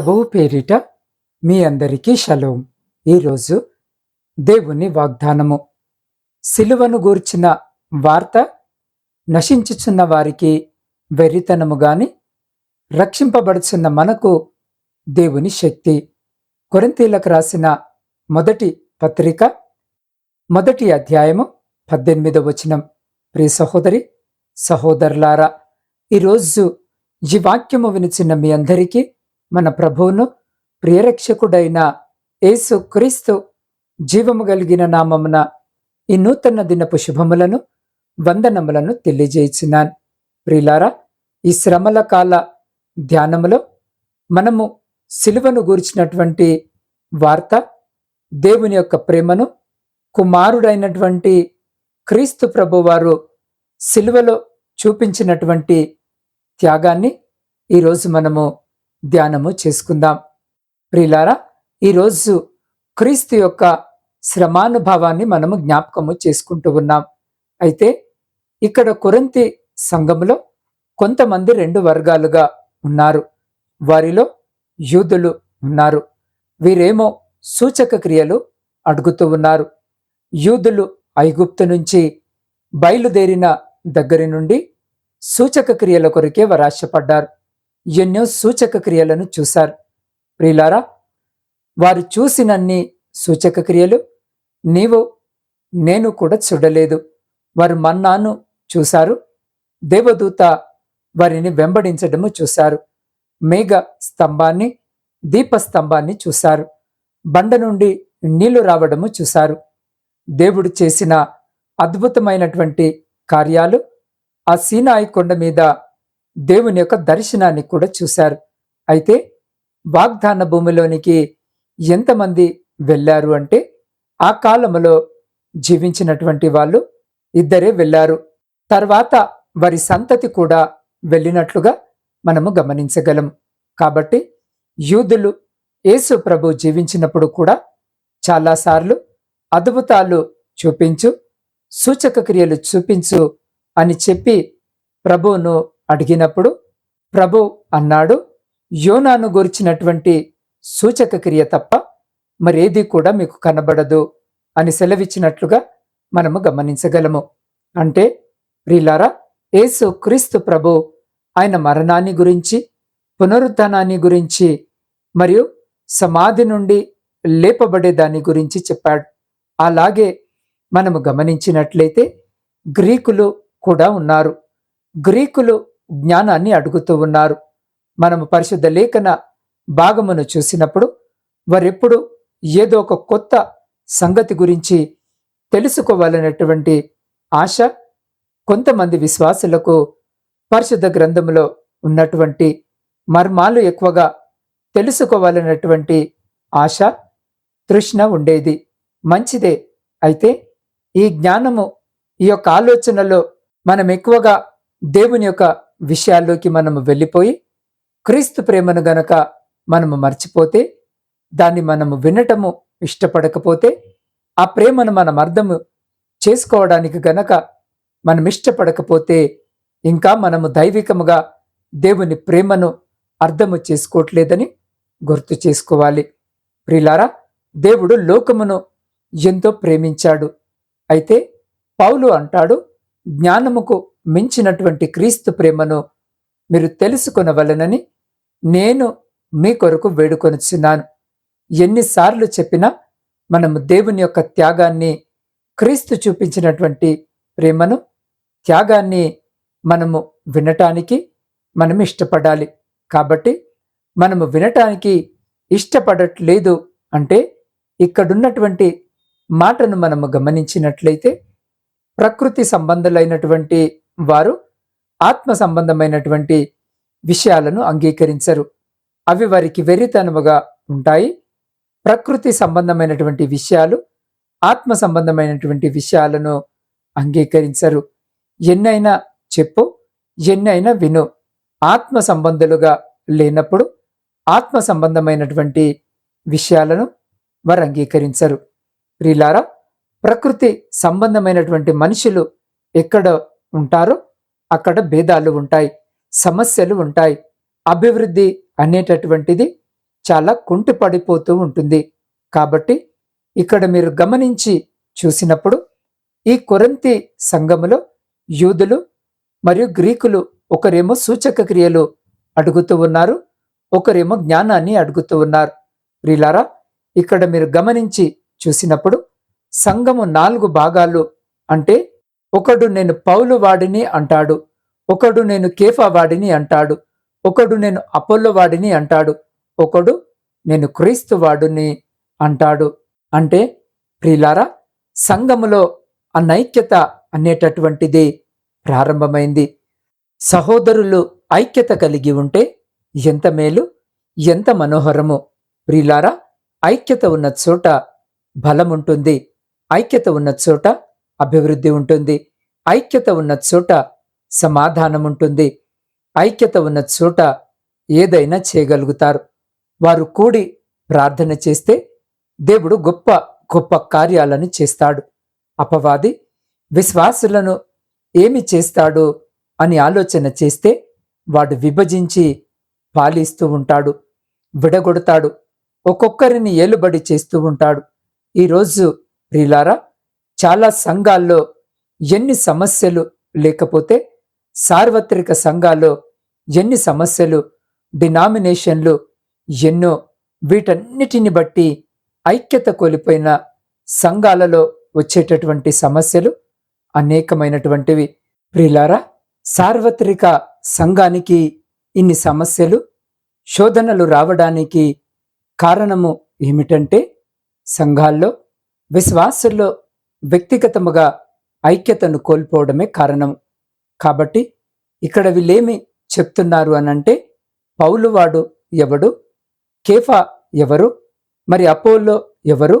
ప్రభువు పేరిట మీ అందరికీ షలోం. ఈరోజు దేవుని వాగ్దానము. సిలువను గూర్చిన వార్త నశించుచున్న వారికి వెర్రితనము గాని రక్షింపబడుచున్న మనకు దేవుని శక్తి. కొరింతీలకు రాసిన మొదటి పత్రిక మొదటి అధ్యాయము పద్దెనిమిదవ వచనం. ప్రియ సహోదరి సహోదరులారా ఈరోజు ఈ వాక్యము వినిచిన మీ అందరికీ మన ప్రభువును ప్రియరక్షకుడైన యేసు క్రీస్తు జీవము కలిగిన నామమున ఈ నూతన దినపు శుభములను వందనములను తెలియజేయించినాను ప్రియులారా ఈ శ్రమల కాల ధ్యానములో మనము సిలువను గూర్చినటువంటి వార్త దేవుని యొక్క ప్రేమను కుమారుడైనటువంటి క్రీస్తు ప్రభువారు సిలువలో చూపించినటువంటి త్యాగాన్ని ఈరోజు మనము ధ్యానము చేసుకుందాం. ప్రిలారా ఈరోజు క్రీస్తు యొక్క శ్రమానుభావాన్ని మనము జ్ఞాపకము చేసుకుంటూ ఉన్నాం. అయితే ఇక్కడ కొరంతి సంఘములో కొంతమంది రెండు వర్గాలుగా ఉన్నారు. వారిలో యూదులు ఉన్నారు. వీరేమో సూచక క్రియలు అడుగుతూ ఉన్నారు. యూదులు ఐగుప్తు నుంచి బయలుదేరిన దగ్గరి నుండి సూచక క్రియల కొరకే వరాశపడ్డారు. ఎన్నో సూచక క్రియలను చూశారు. ప్రియులారా వారు చూసినన్ని సూచక క్రియలు నీవు నేను కూడా చూడలేదు. వారు మన్నాను చూశారు. దేవదూత వారిని వెంబడించడము చూశారు. మేఘ స్తంభాన్ని దీపస్తంభాన్ని చూశారు. బండ నుండి నీళ్ళు రావడము చూశారు. దేవుడు చేసిన అద్భుతమైనటువంటి కార్యాలు ఆ సీనాయి కొండ మీద దేవుని యొక్క దర్శనాన్ని కూడా చూశారు. అయితే వాగ్దాన భూమిలోనికి ఎంతమంది వెళ్ళారు అంటే ఆ కాలంలో జీవించినటువంటి వాళ్ళు ఇద్దరే వెళ్ళారు. తర్వాత వారి సంతతి కూడా వెళ్ళినట్లుగా మనము గమనించగలం. కాబట్టి యూదులు యేసు ప్రభు జీవించినప్పుడు కూడా చాలాసార్లు అద్భుతాలు చూపించు సూచక క్రియలు చూపించు అని చెప్పి ప్రభువును అడిగినప్పుడు ప్రభు అన్నాడు యోనాను గురించినటువంటి సూచక క్రియ తప్ప మరేది కూడా మీకు కనబడదు అని సెలవిచ్చినట్లుగా మనము గమనించగలము. అంటే ప్రిలారా యేసు క్రీస్తు ప్రభు ఆయన మరణాన్ని గురించి పునరుద్ధానాన్ని గురించి మరియు సమాధి నుండి లేపబడే దాని గురించి చెప్పాడు. అలాగే మనము గమనించినట్లయితే గ్రీకులు కూడా ఉన్నారు. గ్రీకులు జ్ఞానాన్ని అడుగుతూ ఉన్నారు. మనము పరిశుద్ధ లేఖన భాగమును చూసినప్పుడు వారెప్పుడు ఏదో ఒక కొత్త సంగతి గురించి తెలుసుకోవాలనేటువంటి ఆశ కొంతమంది విశ్వాసులకు పరిశుద్ధ గ్రంథములో ఉన్నటువంటి మర్మాలు ఎక్కువగా తెలుసుకోవాలనేటువంటి ఆశ తృష్ణ ఉండేది. మంచిదే. అయితే ఈ జ్ఞానము ఈ యొక్క ఆలోచనలో మనం ఎక్కువగా దేవుని యొక్క విషయాల్లోకి మనము వెళ్ళిపోయి క్రీస్తు ప్రేమను గనక మనము మర్చిపోతే దాన్ని మనము వినటము ఇష్టపడకపోతే ఆ ప్రేమను మనం అర్థము చేసుకోవడానికి గనక మనం ఇష్టపడకపోతే ఇంకా మనము దైవికముగా దేవుని ప్రేమను అర్థము చేసుకోవట్లేదని గుర్తు చేసుకోవాలి. ప్రిలారా దేవుడు లోకమును ఎంతో ప్రేమించాడు. అయితే పౌలు అంటాడు జ్ఞానముకు మించినటువంటి క్రీస్తు ప్రేమను మీరు తెలుసుకొనవలనని నేను మీ కొరకు వేడుకొనుచున్నాను. ఎన్నిసార్లు చెప్పినా మనము దేవుని యొక్క త్యాగాన్ని క్రీస్తు చూపించినటువంటి ప్రేమను త్యాగాన్ని మనము వినటానికి మనం ఇష్టపడాలి. కాబట్టి మనము వినటానికి ఇష్టపడట్లేదు అంటే ఇక్కడున్నటువంటి మాటను మనము గమనించినట్లయితే ప్రకృతి సంబంధులైనటువంటి వారు ఆత్మ సంబంధమైనటువంటి విషయాలను అంగీకరించరు. అవి వారికి వెర్రితనముగా ఉంటాయి. ప్రకృతి సంబంధమైనటువంటి విషయాలు ఆత్మ సంబంధమైనటువంటి విషయాలను అంగీకరించరు. ఎన్నైనా చెప్పు ఎన్నైనా విను. ఆత్మ సంబంధులుగా లేనప్పుడు ఆత్మ సంబంధమైనటువంటి విషయాలను వారు అంగీకరించరు. ప్రిలారా ప్రకృతి సంబంధమైనటువంటి మనుషులు ఎక్కడో ఉంటారో. అక్కడ భేదాలు ఉంటాయి. సమస్యలు ఉంటాయి. అభివృద్ధి అనేటటువంటిది చాలా కుంటుపడిపోతూ ఉంటుంది. కాబట్టి ఇక్కడ మీరు గమనించి చూసినప్పుడు ఈ కొరంతి సంఘములో యూదులు మరియు గ్రీకులు ఒకరేమో సూచక క్రియలు అడుగుతూ ఉన్నారు. ఒకరేమో జ్ఞానాన్ని అడుగుతూ ఉన్నారు. ప్రిలారా ఇక్కడ మీరు గమనించి చూసినప్పుడు సంఘము నాలుగు భాగాలు అంటే ఒకడు నేను పౌలు వాడిని అంటాడు. ఒకడు నేను కేఫా వాడిని అంటాడు. ఒకడు నేను అపోల్లో వాడిని అంటాడు. ఒకడు నేను క్రీస్తు వాడిని అంటాడు. అంటే ప్రిలారా సంఘములో అనైక్యత అనేటటువంటిది ప్రారంభమైంది. సహోదరులు ఐక్యత కలిగి ఉంటే ఎంత మేలు ఎంత మనోహరము. ప్రిలారా ఐక్యత ఉన్న చోట బలముంటుంది. ఐక్యత ఉన్న చోట అభివృద్ధి ఉంటుంది. ఐక్యత ఉన్న చోట సమాధానం ఉంటుంది. ఐక్యత ఉన్న చోట ఏదైనా చేయగలుగుతారు. వారు కూడి ప్రార్థన చేస్తే దేవుడు గొప్ప గొప్ప కార్యాలను చేస్తాడు. అపవాది విశ్వాసులను ఏమి చేస్తాడు అని ఆలోచన చేస్తే వాడు విభజించి పాలిస్తూ ఉంటాడు విడగొడతాడు. ఒక్కొక్కరిని ఏలుబడి చేస్తూ ఉంటాడు. ఈరోజు ప్రిలారా చాలా సంఘాల్లో ఎన్ని సమస్యలు లేకపోతే సార్వత్రిక సంఘాల్లో ఎన్ని సమస్యలు డినామినేషన్లు ఎన్నో వీటన్నిటిని బట్టి ఐక్యత కోల్పోయిన సంఘాలలో వచ్చేటటువంటి సమస్యలు అనేకమైనటువంటివి. ప్రిలారా సార్వత్రిక సంఘానికి ఇన్ని సమస్యలు శోధనలు రావడానికి కారణము ఏమిటంటే సంఘాల్లో విశ్వాసుల్లో వ్యక్తిగతముగా ఐక్యతను కోల్పోవడమే కారణం. కాబట్టి ఇక్కడ వీళ్ళేమి చెప్తున్నారు అనంటే పౌలువాడు ఎవడు? కేఫా ఎవరు? మరి అపోల్లో ఎవరు?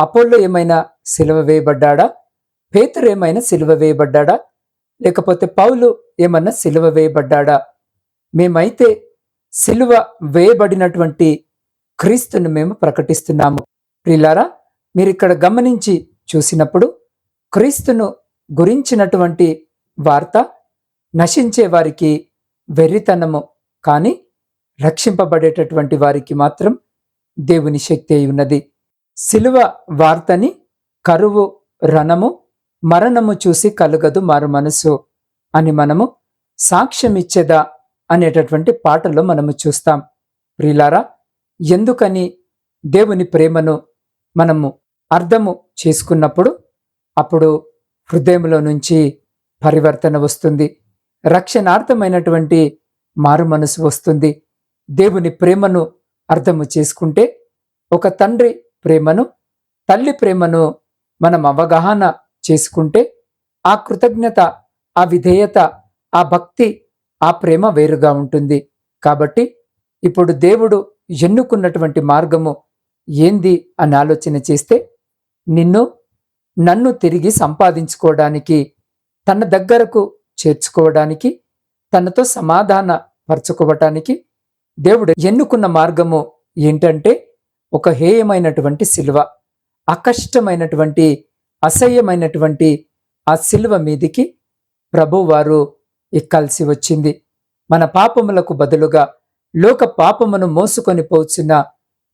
అపోల్లో ఏమైనా సిలువ వేయబడ్డాడా? పేతురు ఏమైనా సిలువ వేయబడ్డాడా? లేకపోతే పౌలు ఏమన్నా సిలువ వేయబడ్డాడా? మేమైతే సిలువ వేయబడినటువంటి క్రీస్తును మేము ప్రకటిస్తున్నాము. ప్రిలారా మీరు ఇక్కడ గమనించి చూసినప్పుడు క్రీస్తును గురించినటువంటి వార్త నశించే వారికి వెర్రితనము కానీ రక్షింపబడేటటువంటి వారికి మాత్రం దేవుని శక్తి అయి ఉన్నది. సిలువ వార్తని కరువు రణము మరణము చూసి కలుగదు మారు మనసు అని మనము సాక్ష్యమిచ్చేదా అనేటటువంటి పాటలో మనము చూస్తాం. ప్రిలారా ఎందుకని దేవుని ప్రేమను మనము అర్థము చేసుకున్నప్పుడు అప్పుడు హృదయంలో నుంచి పరివర్తన వస్తుంది. రక్షణార్థమైనటువంటి మారు మనసు వస్తుంది. దేవుని ప్రేమను అర్థము చేసుకుంటే ఒక తండ్రి ప్రేమను తల్లి ప్రేమను మనం అవగాహన చేసుకుంటే ఆ కృతజ్ఞత ఆ విధేయత ఆ భక్తి ఆ ప్రేమ వేరుగా ఉంటుంది. కాబట్టి ఇప్పుడు దేవుడు ఎన్నుకున్నటువంటి మార్గము ఏంది అని ఆలోచన చేస్తే నిన్ను నన్ను తిరిగి సంపాదించుకోవడానికి తన దగ్గరకు చేర్చుకోవడానికి తనతో సమాధాన పరచుకోవటానికి దేవుడు ఎన్నుకున్న మార్గము ఏంటంటే ఒక హేయమైనటువంటి శిలువ అకష్టమైనటువంటి అసహ్యమైనటువంటి ఆ శిలువ మీదికి ప్రభువారు ఎక్కాల్సి వచ్చింది. మన పాపములకు బదులుగా లోక పాపమును మోసుకొని పోచిన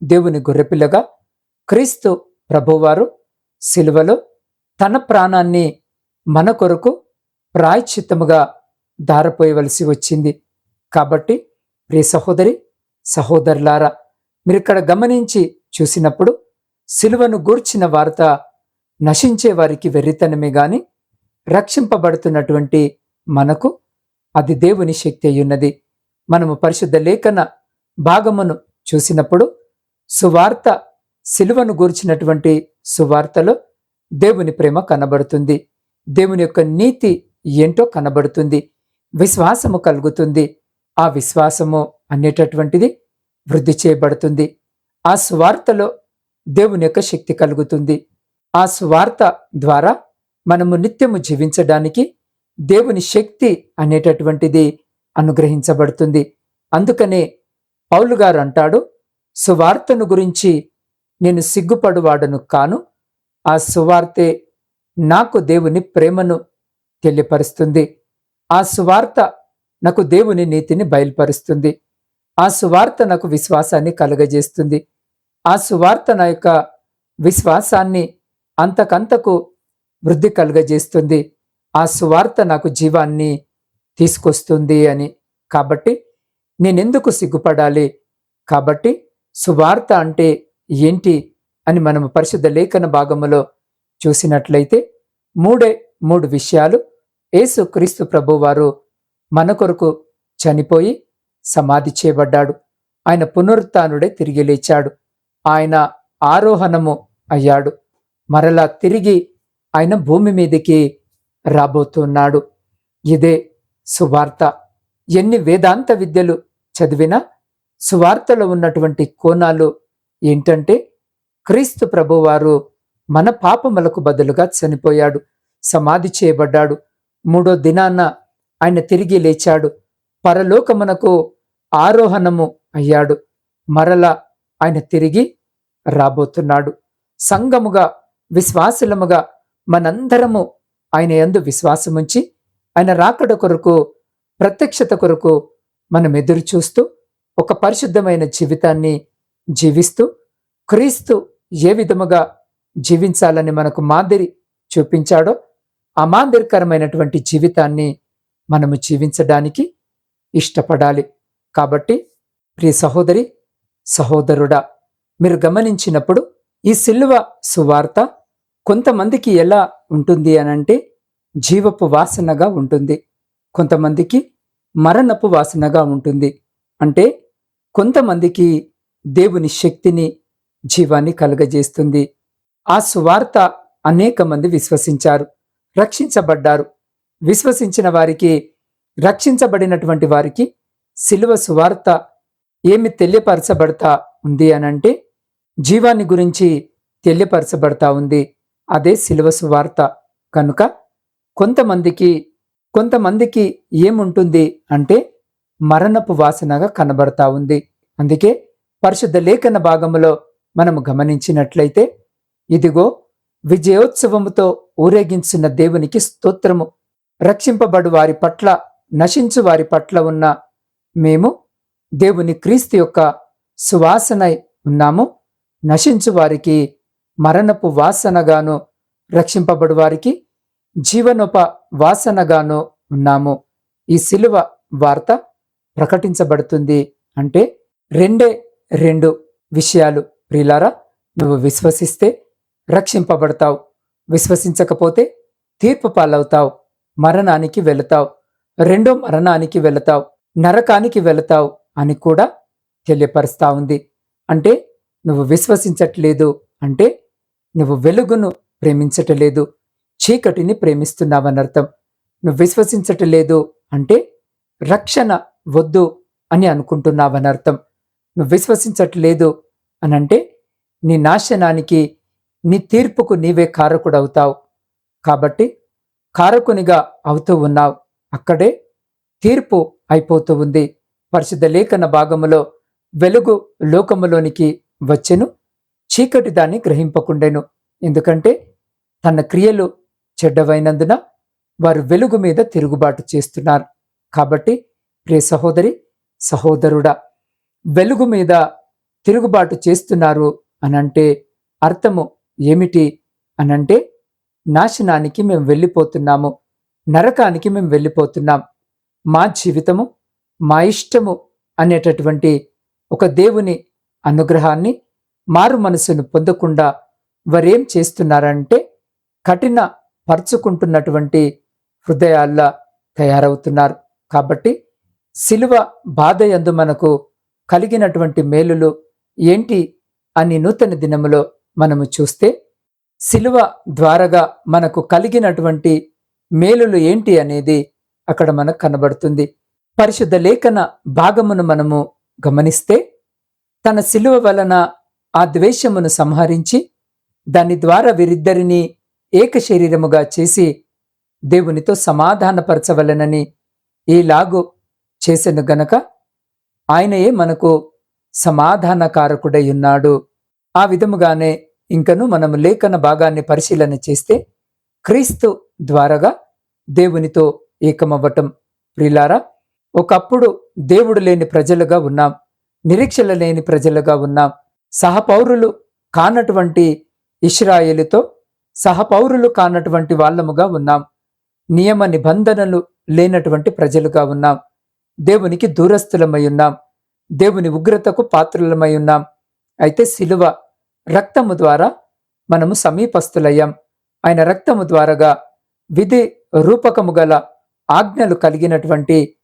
దేవుని గొర్రెపిల్లగా క్రీస్తు ప్రభువారు శిలువలో తన ప్రాణాన్ని మన కొరకు ప్రాయశ్చిత్తముగా దారపోయవలసి వచ్చింది. కాబట్టి ప్రియ సహోదరి సహోదరులారా మీరు ఇక్కడ గమనించి చూసినప్పుడు సిలువను గూర్చిన వార్త నశించే వారికి వెర్రితనమే గాని రక్షింపబడుతున్నటువంటి మనకు అది దేవుని శక్తి అయ్యున్నది. మనము పరిశుద్ధ లేఖన భాగమును చూసినప్పుడు సువార్త సిలువను గూర్చినటువంటి సువార్తలో దేవుని ప్రేమ కనబడుతుంది. దేవుని యొక్క నీతి ఏంటో కనబడుతుంది. విశ్వాసము కలుగుతుంది. ఆ విశ్వాసము అనేటటువంటిది వృద్ధి చేయబడుతుంది. ఆ స్వార్థలో దేవుని యొక్క శక్తి కలుగుతుంది. ఆ స్వార్థ ద్వారా మనము నిత్యము జీవించడానికి దేవుని శక్తి అనేటటువంటిది అనుగ్రహించబడుతుంది. అందుకనే పౌలు గారు అంటాడు సువార్తను గురించి నేను సిగ్గుపడువాడను కాను ఆ సువార్తే నాకు దేవుని ప్రేమను తెలియపరుస్తుంది. ఆ సువార్త నాకు దేవుని నీతిని బయలుపరుస్తుంది. ఆ సువార్త నాకు విశ్వాసాన్ని కలుగజేస్తుంది. ఆ సువార్త నా యొక్క విశ్వాసాన్ని అంతకంతకు వృద్ధి కలుగజేస్తుంది. ఆ సువార్త నాకు జీవాన్ని తీసుకొస్తుంది అని. కాబట్టి నేనెందుకు సిగ్గుపడాలి? కాబట్టి సువార్త అంటే ఏంటి అని మనము పరిశుద్ధ లేఖన భాగములో చూసినట్లయితే మూడే మూడు విషయాలు యేసు క్రీస్తు ప్రభువారు మన కొరకు చనిపోయి సమాధి చేయబడ్డాడు. ఆయన పునరుత్నుడే తిరిగి లేచాడు. ఆయన ఆరోహణము అయ్యాడు. మరలా తిరిగి ఆయన భూమి మీదకి రాబోతున్నాడు. ఇదే సువార్త. ఎన్ని వేదాంత విద్యలు చదివినా సువార్తలో ఉన్నటువంటి కోణాలు ఏంటంటే క్రీస్తు ప్రభువారు మన పాపములకు బదులుగా చనిపోయాడు సమాధి చేయబడ్డాడు మూడో దినాన ఆయన తిరిగి లేచాడు పరలోకమునకు ఆరోహణము అయ్యాడు మరల ఆయన తిరిగి రాబోతున్నాడు. సంగముగా విశ్వాసులముగా మనందరము ఆయన యందు విశ్వాసముంచి ఆయన రాకడ కొరకు ప్రత్యక్షత కొరకు మనం ఎదురు చూస్తూ ఒక పరిశుద్ధమైన జీవితాన్ని జీవిస్తూ క్రీస్తు ఏ విధముగా జీవించాలని మనకు మాదిరి చూపించాడో ఆ మాదిరికరమైనటువంటి జీవితాన్ని మనము జీవించడానికి ఇష్టపడాలి. కాబట్టి ప్రియ సహోదరి సహోదరుడా మీరు గమనించినప్పుడు ఈ సిల్వ సువార్త కొంతమందికి ఎలా ఉంటుంది అనంటే జీవపు వాసనగా ఉంటుంది. కొంతమందికి మరణపు వాసనగా ఉంటుంది. అంటే కొంతమందికి దేవుని శక్తిని జీవాన్ని కలుగజేస్తుంది. ఆ సువార్త అనేక మంది విశ్వసించారు రక్షించబడ్డారు. విశ్వసించిన వారికి రక్షించబడినటువంటి వారికి శిలువ సువార్త ఏమి తెలియపరచబడతా ఉంది అనంటే జీవాన్ని గురించి తెలియపరచబడతా ఉంది. అదే సిలువ సువార్త. కనుక కొంతమందికి కొంతమందికి ఏముంటుంది అంటే మరణపు వాసనగా కనబడతా ఉంది. అందుకే పరిశుద్ధ లేఖన భాగములో మనము గమనించినట్లయితే ఇదిగో విజయోత్సవముతో ఊరేగించిన దేవునికి స్తోత్రము. రక్షింపబడు వారి పట్ల నశించు వారి పట్ల ఉన్న మేము దేవుని క్రీస్తు యొక్క సువాసనై ఉన్నాము. నశించు వారికి మరణపు వాసనగాను రక్షింపబడు వారికి జీవనోప వాసనగాను ఉన్నాము. ఈ శిలువ వార్త ప్రకటించబడుతుంది అంటే రెండే రెండు విషయాలు ప్రియులారా. నువ్వు విశ్వసిస్తే రక్షింపబడతావు. విశ్వసించకపోతే తీర్పు పాలవుతావు. మరణానికి వెళతావు. రెండో మరణానికి వెళతావు. నరకానికి వెళతావు అని కూడా తెలియపరుస్తా ఉంది. అంటే నువ్వు విశ్వసించట్లేదు. అంటే నువ్వు వెలుగును ప్రేమించటలేదు. చీకటిని ప్రేమిస్తున్నావని అర్థం నువ్వు విశ్వసించటలేదు. అంటే రక్షణ వద్దు అని అనుకుంటున్నావని అర్థం నువ్వు విశ్వసించట్లేదు అని అంటే నీ నాశనానికి నీ తీర్పుకు నీవే కారకుడవుతావు. కాబట్టి కారకునిగా అవుతూ ఉన్నావు. అక్కడే తీర్పు అయిపోతూ ఉంది. పరిశుద్ధ లేఖన భాగములో వెలుగు లోకములోనికి వచ్చెను. చీకటి దాన్ని గ్రహింపకుండెను. ఎందుకంటే తన క్రియలు చెడ్డవైనందున వారు వెలుగు మీద తిరుగుబాటు చేస్తున్నారు. కాబట్టి ప్రియ సహోదరి సహోదరుడా వెలుగు మీద తిరుగుబాటు చేస్తున్నారు అనంటే అర్థము ఏమిటి అనంటే నాశనానికి మేము వెళ్ళిపోతున్నాము నరకానికి మేము వెళ్ళిపోతున్నాం. మా జీవితము మా ఇష్టము అనేటటువంటి ఒక దేవుని అనుగ్రహాన్ని మారు మనసును పొందకుండా వారేం చేస్తున్నారంటే కఠిన పరుచుకుంటున్నటువంటి హృదయాల్లా తయారవుతున్నారు. కాబట్టి శిలువ బాధ ఎందు మనకు కలిగినటువంటి మేలులు ఏంటి అని నూతన దినములో మనము చూస్తే శిలువ ద్వారాగా మనకు కలిగినటువంటి మేలులు ఏంటి అనేది అక్కడ మనకు కనబడుతుంది. పరిశుద్ధ లేఖన భాగమును మనము గమనిస్తే తన శిలువ వలన ఆ ద్వేషమును సంహరించి దాని ద్వారా వీరిద్దరిని ఏక శరీరముగా చేసి దేవునితో సమాధానపరచవలనని ఈలాగు చేసెను గనక ఆయనయే మనకు సమాధానకారకుడై ఉన్నాడు ఆ విధముగానే ఇంకను మనము లేఖన భాగాన్ని పరిశీలన చేస్తే క్రీస్తు ద్వారాగా దేవునితో ఏకమవ్వటం. ప్రిలారా ఒకప్పుడు దేవుడు లేని ప్రజలుగా ఉన్నాం నిరీక్షల లేని ప్రజలుగా ఉన్నాం. సహపౌరులు కానటువంటి ఇస్రాయేలుతో సహపౌరులు కానటువంటి వాళ్ళముగా ఉన్నాం. నియమ నిబంధనలు లేనటువంటి ప్రజలుగా ఉన్నాం. దేవునికి దూరస్థులమై ఉన్నాం. దేవుని ఉగ్రతకు పాత్రులమై ఉన్నాం. అయితే శిలువ రక్తము ద్వారా మనము సమీపస్థులయ్యాం. ఆయన రక్తము ద్వారాగా విధి రూపకము గల ఆజ్ఞలు కలిగినటువంటి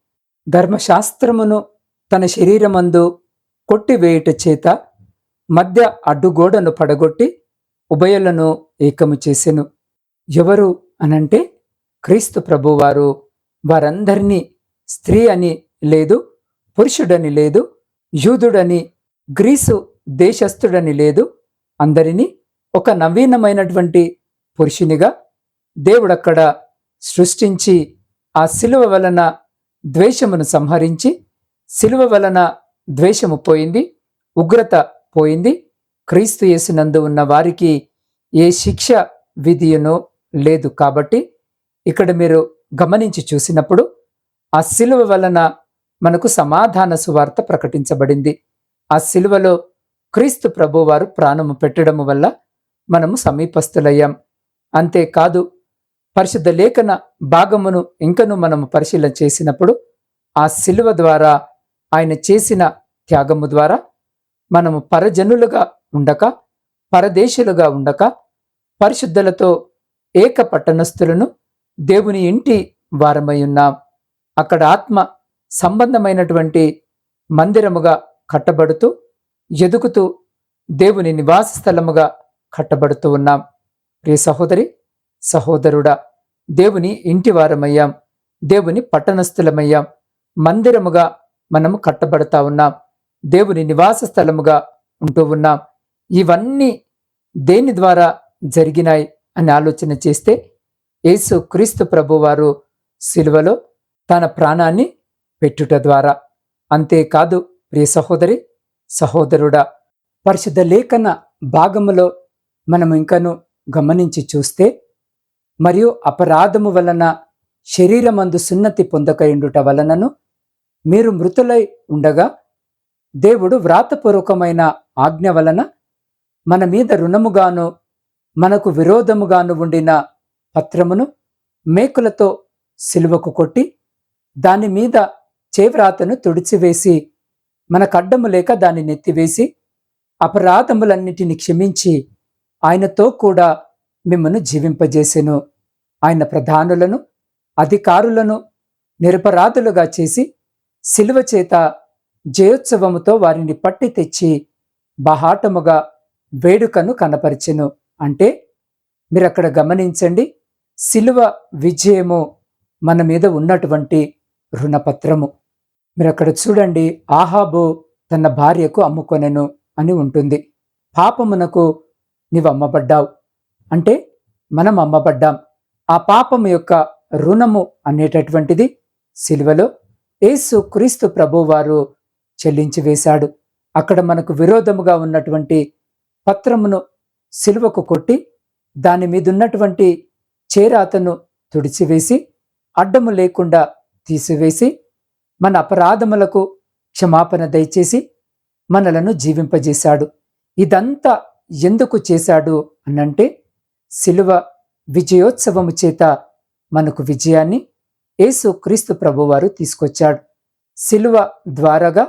ధర్మశాస్త్రమును తన శరీరమందు కొట్టివేయుట చేత మధ్య అడ్డుగోడను పడగొట్టి ఉభయలను ఏకము చేసెను. ఎవరు అనంటే క్రీస్తు ప్రభువారు. వారందరినీ స్త్రీ అని లేదు పురుషుడని లేదు యూదుడని గ్రీసు దేశస్థుడని లేదు. అందరినీ ఒక నవీనమైనటువంటి పురుషునిగా దేవుడక్కడ సృష్టించి ఆ శిలువ వలన ద్వేషమును సంహరించి శిలువ వలన ద్వేషము పోయింది ఉగ్రత పోయింది. క్రీస్తు యేసునందు ఉన్న వారికి ఏ శిక్ష విధియునో లేదు కాబట్టి ఇక్కడ మీరు గమనించి చూసినప్పుడు ఆ సిలువ వలన మనకు సమాధాన సువార్త ప్రకటించబడింది. ఆ సిలువలో క్రీస్తు ప్రభువారు ప్రాణము పెట్టడము వల్ల మనము సమీపస్తులయ్యాం అంతేకాదు పరిశుద్ధ లేఖన భాగమును ఇంకను మనము పరిశీలన చేసినప్పుడు ఆ శిలువ ద్వారా ఆయన చేసిన త్యాగము ద్వారా మనము పరజనులుగా ఉండక పరదేశులుగా ఉండక పరిశుద్ధులతో ఏక పట్టణస్థులను దేవుని ఇంటి వారమై ఉన్నాం. అక్కడ ఆత్మ సంబంధమైనటువంటి మందిరముగా కట్టబడుతూ ఎదుగుతూ దేవుని నివాస స్థలముగా కట్టబడుతూ ఉన్నాం. ప్రియ సహోదరి సహోదరుడా దేవుని ఇంటివారమయ్యాం దేవుని పట్టణస్థులమయ్యాం. మందిరముగా మనము కట్టబడతా ఉన్నాం. దేవుని నివాస స్థలముగా ఉంటూ ఉన్నాం. ఇవన్నీ దేని ద్వారా జరిగినాయి అని ఆలోచన చేస్తే యేసు క్రీస్తు ప్రభువారు సిలువలో తన ప్రాణాన్ని పెట్టుట ద్వారా. అంతేకాదు ప్రియ సహోదరి సహోదరుడా పరిశుద్ధ లేఖన భాగములో మనం ఇంకను గమనించి చూస్తే మరియు అపరాధము వలన శరీరమందు సున్నతి పొందకయుండుట వలనను మీరు మృతులై ఉండగా దేవుడు వ్రాతపూర్వకమైన ఆజ్ఞ వలన మన మీద రుణముగాను మనకు విరోధముగాను ఉండిన పత్రమును మేకులతో సిలువకు కొట్టి దాని మీద చేవ్రాతను తుడిచివేసి మన కడ్డము లేక దాన్ని నెత్తివేసి అపరాధములన్నిటిని క్షమించి ఆయనతో కూడా మిమ్మను జీవింపజేసెను. ఆయన ప్రధానులను అధికారులను నిరపరాధులుగా చేసి శిలువ చేత జయోత్సవముతో వారిని పట్టి తెచ్చి బహాటముగా వేడుకను కనపరిచెను. అంటే మీరు అక్కడ గమనించండి శిలువ విజయము మన మీద ఉన్నటువంటి రుణపత్రము. మీరు అక్కడ చూడండి ఆహాబు తన భార్యకు అమ్ముకొనెను అని ఉంటుంది. పాపమునకు నీవు అమ్మబడ్డావు అంటే మనం అమ్మబడ్డాం ఆ పాపము యొక్క రుణము అనేటటువంటిది సిలువలో యేసు క్రీస్తు ప్రభువారు చెల్లించి వేశాడు. అక్కడ మనకు విరోధముగా ఉన్నటువంటి పత్రమును సిలువకు కొట్టి దాని మీద ఉన్నటువంటి చేరాతను తుడిచివేసి అడ్డము లేకుండా తీసివేసి మన అపరాధములకు క్షమాపణ దయచేసి మనలను జీవింపజేశాడు. ఇదంతా ఎందుకు చేశాడు అనంటే శిలువ విజయోత్సవము చేత మనకు విజయాన్ని యేసు క్రీస్తు ప్రభువారు తీసుకొచ్చాడు. శిలువ ద్వారాగా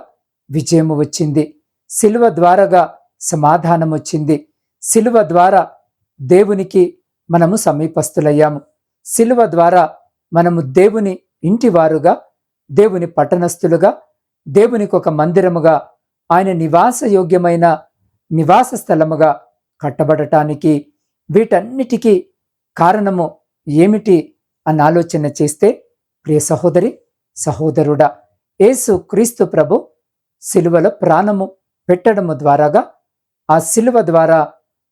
విజయము వచ్చింది. శిలువ ద్వారాగా సమాధానం వచ్చింది. శిలువ ద్వారా దేవునికి మనము సమీపస్తులయ్యాము శిలువ ద్వారా మనము దేవుని ఇంటివారుగా దేవుని పట్టణస్థులుగా దేవునికి ఒక మందిరముగా ఆయన నివాస యోగ్యమైన నివాస స్థలముగా కట్టబడటానికి వీటన్నిటికీ కారణము ఏమిటి అని ఆలోచన చేస్తే ప్రియ సహోదరి సహోదరుడా యేసు క్రీస్తు ప్రభు సిలువలో ప్రాణము పెట్టడము ద్వారాగా ఆ సిలువ ద్వారా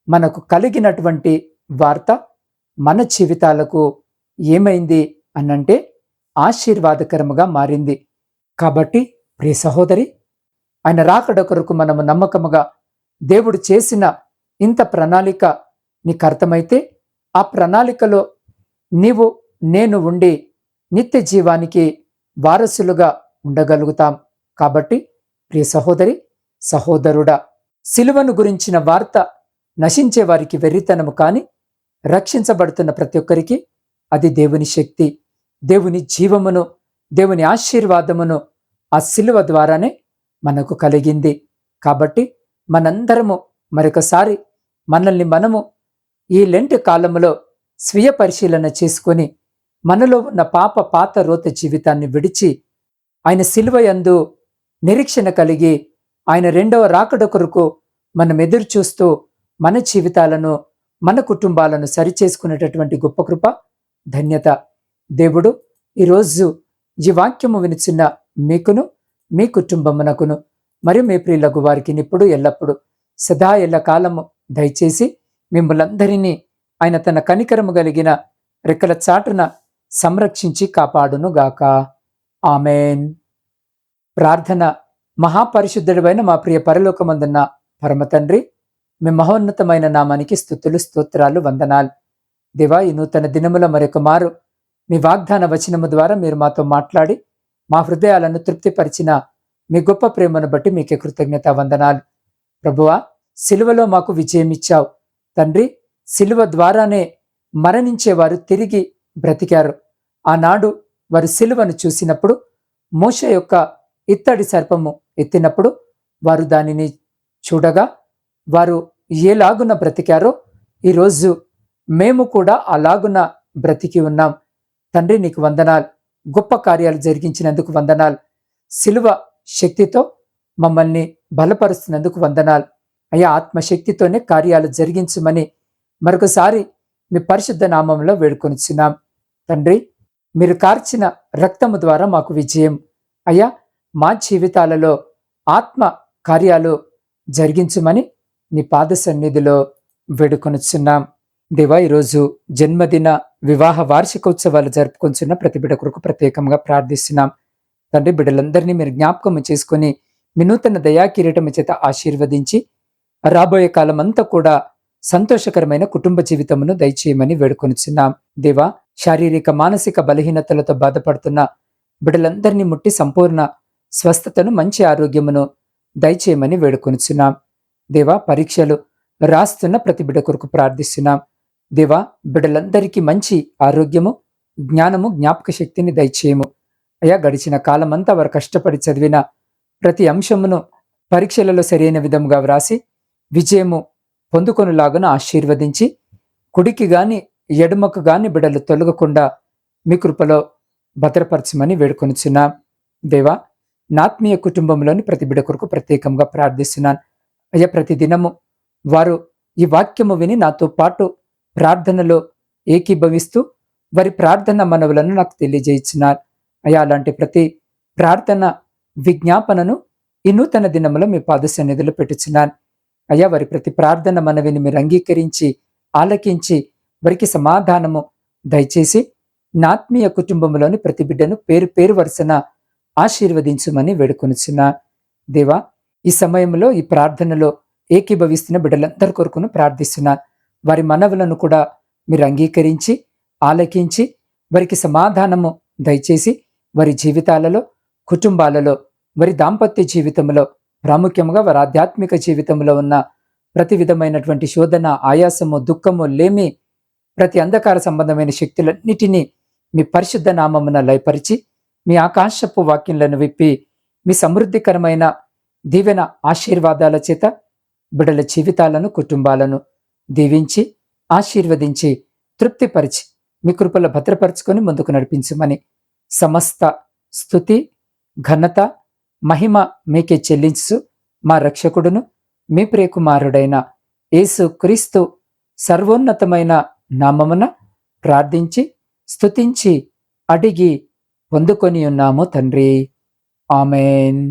మనకు కలిగినటువంటి వార్త మన జీవితాలకు ఏమైంది అనంటే ఆశీర్వాదకరముగా మారింది. కాబట్టి ప్రియ సహోదరి ఆయన రాకడ కొరకు మనము నమ్మకముగా దేవుడు చేసిన ఇంత ప్రణాళిక నీకు అర్థమైతే ఆ ప్రణాళికలో నీవు నేను ఉండి నిత్య జీవానికి వారసులుగా ఉండగలుగుతాం. కాబట్టి ప్రియ సహోదరి సహోదరుడా సిలువను గురించిన వార్త నశించే వారికి వెర్రితనము కాని రక్షించబడుతున్న ప్రతి ఒక్కరికి అది దేవుని శక్తి. దేవుని జీవమును దేవుని ఆశీర్వాదమును ఆ శిలువ ద్వారానే మనకు కలిగింది. కాబట్టి మనందరము మరొకసారి మనల్ని మనము ఈ లెంట్ కాలములో స్వీయ పరిశీలన చేసుకొని మనలో ఉన్న పాప పాత రోత జీవితాన్ని విడిచి ఆయన సిలువయందు నిరీక్షణ కలిగి ఆయన రెండవ రాకడ కొరకు మనం ఎదురు చూస్తూ మన జీవితాలను మన కుటుంబాలను సరిచేసుకునేటటువంటి గొప్ప కృప ధన్యత. దేవుడు ఈరోజు ఈ వాక్యము వినిచిన మీకును మీ కుటుంబమునకును మరియు మీ ప్రియులకు వారికి ఇప్పుడు ఎల్లప్పుడు సదా ఎల్ల కాలము దయచేసి మిమ్మలందరినీ ఆయన తన కనికరము కలిగిన రెక్కల చాటున సంరక్షించి కాపాడును గాక ఆమెన్. ప్రార్థన మహాపరిశుద్ధుడైన మా ప్రియ పరలోకమందున్న పరమ తండ్రి మీ మహోన్నతమైన నామానికి స్థుతులు స్తోత్రాలు వందనాలు. దివా ఈ నూతన దినముల మరొక మారు మీ వాగ్దాన వచనము ద్వారా మీరు మాతో మాట్లాడి మా హృదయాలను తృప్తిపరిచిన మీ గొప్ప ప్రేమను బట్టి మీకే కృతజ్ఞత వందనాలు. ప్రభువా సిలువలో మాకు విజయం ఇచ్చావు తండ్రి సిలువ ద్వారానే మరణించేవారు తిరిగి బ్రతికారు. ఆనాడు వారు సిలువను చూసినప్పుడు మోష యొక్క ఇత్తడి సర్పము ఎత్తినప్పుడు వారు దానిని చూడగా వారు ఏలాగున బ్రతికారో ఈరోజు మేము కూడా అలాగున బ్రతికి ఉన్నాం. తండ్రి నీకు వందనాలు. గొప్ప కార్యాలు జరిగించినందుకు వందనాలు. సిలువ శక్తితో మమ్మల్ని బలపరుస్తున్నందుకు వందనాలు. అయ్యా ఆత్మశక్తితోనే కార్యాలు జరిగించమని మరొకసారి మీ పరిశుద్ధ నామంలో వేడుకొనిచున్నాం. తండ్రి మీరు కార్చిన రక్తము ద్వారా మాకు విజయం. అయ్యా మా జీవితాలలో ఆత్మ కార్యాలు జరిగించమని నీ పాద సన్నిధిలో వేడుకొనిచున్నాం. దేవా ఈరోజు జన్మదిన వివాహ వార్షికోత్సవాలు జరుపుకొంచున్న ప్రతి బిడ కొరకు ప్రత్యేకంగా ప్రార్థిస్తున్నాం. తండ్రి బిడ్డలందరినీ మీరు జ్ఞాపకం చేసుకొని వినూతన దయా కిరీటము చేత ఆశీర్వదించి రాబోయే కాలం అంతా కూడా సంతోషకరమైన కుటుంబ జీవితమును దయచేయమని వేడుకొనిచున్నాం. దేవా శారీరక మానసిక బలహీనతలతో బాధపడుతున్న బిడ్డలందరినీ ముట్టి సంపూర్ణ స్వస్థతను మంచి ఆరోగ్యమును దయచేయమని వేడుకొనిచున్నాం. దేవా పరీక్షలు రాస్తున్న ప్రతి బిడ్డ కొరకు ప్రార్థిస్తున్నాం. దేవా బిడ్డలందరికీ మంచి ఆరోగ్యము జ్ఞానము జ్ఞాపక శక్తిని దయచేయము. అయ్యా గడిచిన కాలమంతా వారు కష్టపడి చదివిన ప్రతి అంశమును పరీక్షలలో సరైన విధముగా వ్రాసి విజయము పొందుకొనులాగున ఆశీర్వదించి కుడికి గాని ఎడమకు గాని బిడలు తొలగకుండా మీ కృపలో భద్రపరచమని వేడుకొనిచున్నాం. దేవా నాత్మీయ కుటుంబంలోని ప్రతి బిడ కొరకు ప్రత్యేకంగా ప్రార్థిస్తున్నాను. అయ్యా ప్రతి దినము వారు ఈ వాక్యము విని నాతో పాటు ప్రార్థనలో ఏకీభవిస్తూ వారి ప్రార్థన మనవులను నాకు తెలియజేయించినారు అయ్యా అలాంటి ప్రతి ప్రార్థన విజ్ఞాపనను ఈ నూతన దినములో మీ పాద సన్నిధిలో పెట్టుచున్నాను. అయ్యా వారి ప్రతి ప్రార్థన మనవిని మీరు అంగీకరించి ఆలకించి వారికి సమాధానము దయచేసి నాత్మీయ కుటుంబంలోని ప్రతి బిడ్డను పేరు పేరు వరుసన ఆశీర్వదించుమని వేడుకొనిచున్న దేవా ఈ సమయంలో ఈ ప్రార్థనలో ఏకీభవిస్తున్న బిడ్డలందరి కొరకును ప్రార్థిస్తున్నాను. వారి మనవులను కూడా మీరు అంగీకరించి ఆలకించి వారికి సమాధానము దయచేసి వారి జీవితాలలో కుటుంబాలలో వారి దాంపత్య జీవితంలో ప్రాముఖ్యంగా వారి ఆధ్యాత్మిక జీవితంలో ఉన్న ప్రతి విధమైనటువంటి శోధన ఆయాసము దుఃఖము లేమి ప్రతి అంధకార సంబంధమైన శక్తులన్నిటినీ మీ పరిశుద్ధ నామమున లయపరిచి మీ ఆకాశపు వాక్యంలను విప్పి మీ సమృద్ధికరమైన దీవెన ఆశీర్వాదాల చేత బిడల జీవితాలను కుటుంబాలను దీవించి ఆశీర్వదించి తృప్తిపరిచి మీ కృపలో భద్రపరచుకొని ముందుకు నడిపించమని సమస్త స్థుతి ఘనత మహిమ మీకే చెల్లించు మా రక్షకుడును మీ ప్రియకుమారుడైన యేసు క్రీస్తు సర్వోన్నతమైన నామమున ప్రార్థించి స్తుతించి అడిగి పొందుకొని ఉన్నాము తండ్రి. ఆమెన్.